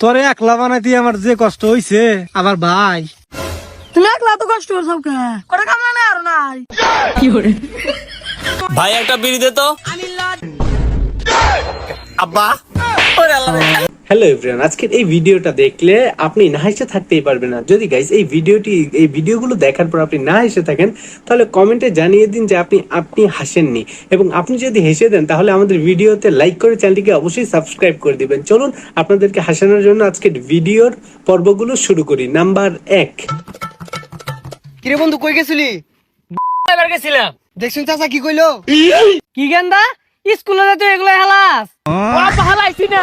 তোরে একলা বানাইতে আমার যে কষ্ট হইছে আমার ভাই। তুমি একলা তো কষ্ট করছ কে কটা কামলা নেই আর নাই। ভাই একটা বিড়ি দে তো। আব্বা ওরে আল্লাহ রে। হ্যালো এভরিওয়ান আজকের এই ভিডিওটা দেখলে আপনি না হেসে থাকতেই পারবেন না। যদি গাইস এই ভিডিওটি এই ভিডিওগুলো দেখার পর আপনি না হেসে থাকেন তাহলে কমেন্টে জানিয়ে দিন যে আপনি আপনি হাসেননি। এবং আপনি যদি হেসে দেন তাহলে আমাদের ভিডিওতে লাইক করে চ্যানেলটিকে অবশ্যই সাবস্ক্রাইব করে দিবেন। চলুন আপনাদেরকে হাসানোর জন্য আজকের ভিডিওর পর্বগুলো শুরু করি। নাম্বার এক। কিরে বন্ধু কই গেছিলি? এবার গেছিলাম। দেখছুন চাচা কি কইলো? কি গেন্দা? স্কুলে তো এগুলো হেলাস। আপা হালাইছি না।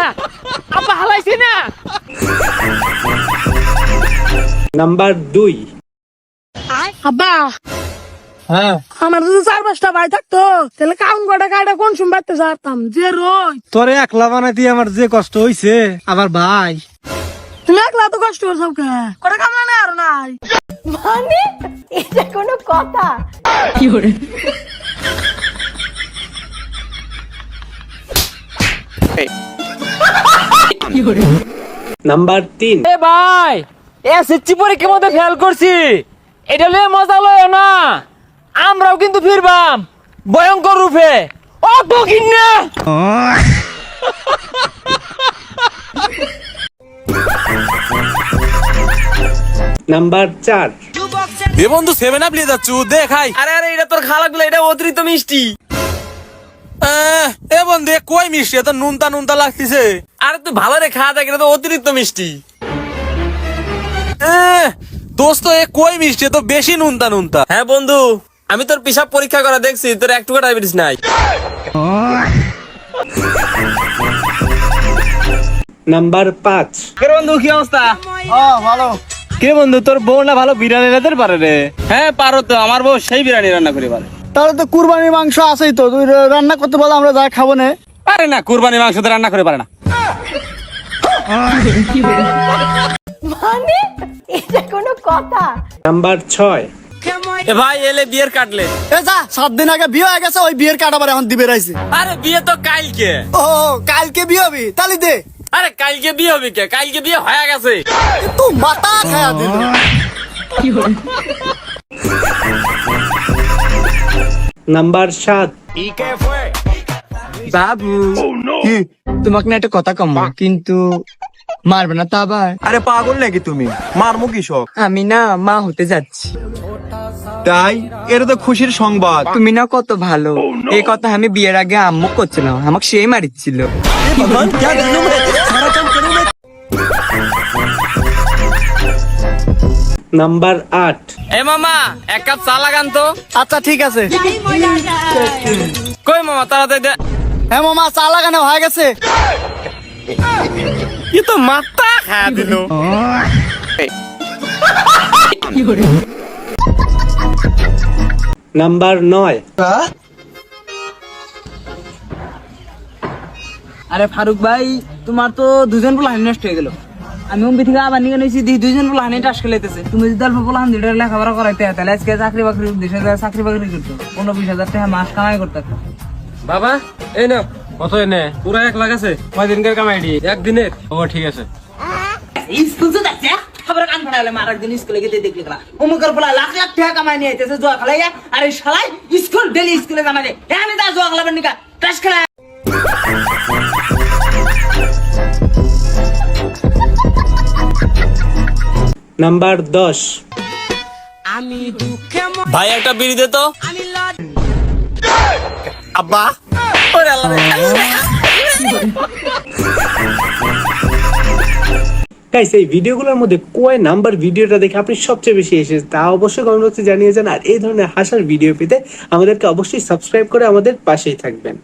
আপা হালাইছি না। নাম্বার দুই। আব্বা হ্যাঁ। আমার যদি চার পাঁচটা ভাই থাকতো তাহলে কাউন কটা কাটা কোন সময় বাড়তে চারতাম? যে রই তোরে একলা বানাইতে আমার যে কষ্ট হইছে আমার ভাই। তুমি একলা তো কষ্ট করছ কে? কটা কামলা নেই আর নাই? মানে এটা কোনো কথা। নাম্বার তিন। এ ভাই এসএসসি পরীক্ষার মধ্যে ফেল করছি। এটা লয়ে মজা লয় না। আমরাও কিন্তু ফিরবাম ভয়ঙ্কর রূপে। ও বকিন না নাম্বার চার। এ বন্ধু সেভেন আপ নিয়ে যাচ্ছু দেখাই। আরে আরে এটা তোর খালা গুলো এটা অতিরিক্ত মিষ্টি। এ বন্ধু কই মিষ্টি? এত নুনতা নুনতা লাগতেছে। আরে তুই ভালো রে খাওয়া দেখ তো অতিরিক্ত মিষ্টি। দোস্ত এ কই মিষ্টি? তো বেশি নুনতা নুনতা। হ্যাঁ বন্ধু আমি তোর পিসাব পরীক্ষা করা দেখছি তোর একটু ডায়াবেটিস নাই। নাম্বার পাঁচ। বন্ধু কি অবস্থা? ভালো। কে বন্ধু তোর বউ না ভালো বিরিয়ানি রাঁধতে পারে রে? হ্যাঁ পারো তো আমার বউ সেই বিরিয়ানি রান্না করে পারে। তাহলে তো কুরবানির মাংস আছেই তো। তুই রান্না করতে বলো আমরা যা খাব না। পারে না কুরবানি মাংস তো রান্না করে পারে না। মানে? এটা কোনো কথা। নাম্বার ছয়। এ ভাই এলে বিয়ের কাটলে এ যা সাত দিন আগে বিয়ে হয়ে গেছে ওই বিয়ের কাটাবার এখন দিবে রাইছে। আরে বিয়ে তো কালকে। ও কালকে বিয়ে হবি? তালি দে। আরে কালকে বিয়ে হবে কে? কালকে বিয়ে হয়ে গেছে। তুই মাথা খায়া দিল। নাম্বার সাত। বাবু তোমাকে না একটা কথা কম কিন্তু মারবে না তা আবার। আরে পাগল নাকি তুমি? মারমু কৃষক আমি না মা হতে যাচ্ছি। তাই? এটা তো খুশির সংবাদ। তুমি না কত ভালো। এই কথা আমি বিয়ের আগে আম্মু করছিলাম আমাকে সেই মারিচ্ছিল। নাম্বার আট। এ মামা এক কাপ চা লাগান তো। আচ্ছা ঠিক আছে। কই মামা তাড়াতাড়ি দে। হ্যাঁ মামা চা লাগানো হয়ে গেছে। ই তো মাথা খায়া দিল। নাম্বার নয়। আরে ফারুক ভাই তোমার তো দুজন পোলা নষ্ট হয়ে গেল। আমি অম্বি থেকে আবার নিয়ে নিয়েছি দি দুজন পোলা হানি টাস খেলাইতেছে। তুমি যদি অল্প পোলা হানি লেখাপড়া করাইতে তাহলে আজকে চাকরি বাকরি দেশে যায় চাকরি বাকরি করতো পনেরো বিশ হাজার টাকা মাস কামাই করতে বাবা এই না কত এনে? পুরো এক লাখ আছে। কয় দিনকার কামাই দি একদিনের ও ঠিক আছে। স্কুল তো যাচ্ছে খবর কান ফাটালে মার একদিন স্কুলে গিয়ে দেখলি গেলা। অমুকের পোলা লাখ লাখ টাকা কামাই নিয়ে আইতেছে জোয়া খেলাইয়া। আর এই শালাই স্কুল ডেলি স্কুলে জামাই দেয়। হ্যাঁ আমি তা জোয়া খেলাবেন নিকা? টাস খেলা নাম্বার দশ। আমি ভাই একটা বিড়ি দে তো। আব্বা। ওরে আল্লাহ রে। গাইস এই ভিডিওগুলোর মধ্যে কয় নাম্বার ভিডিওটা দেখে আপনি সবচেয়ে বেশি এসেছে তা অবশ্যই কমেন্ট বক্সে জানিয়ে যান। আর এই ধরনের হাসার ভিডিও পেতে আমাদেরকে অবশ্যই সাবস্ক্রাইব করে আমাদের পাশেই থাকবেন।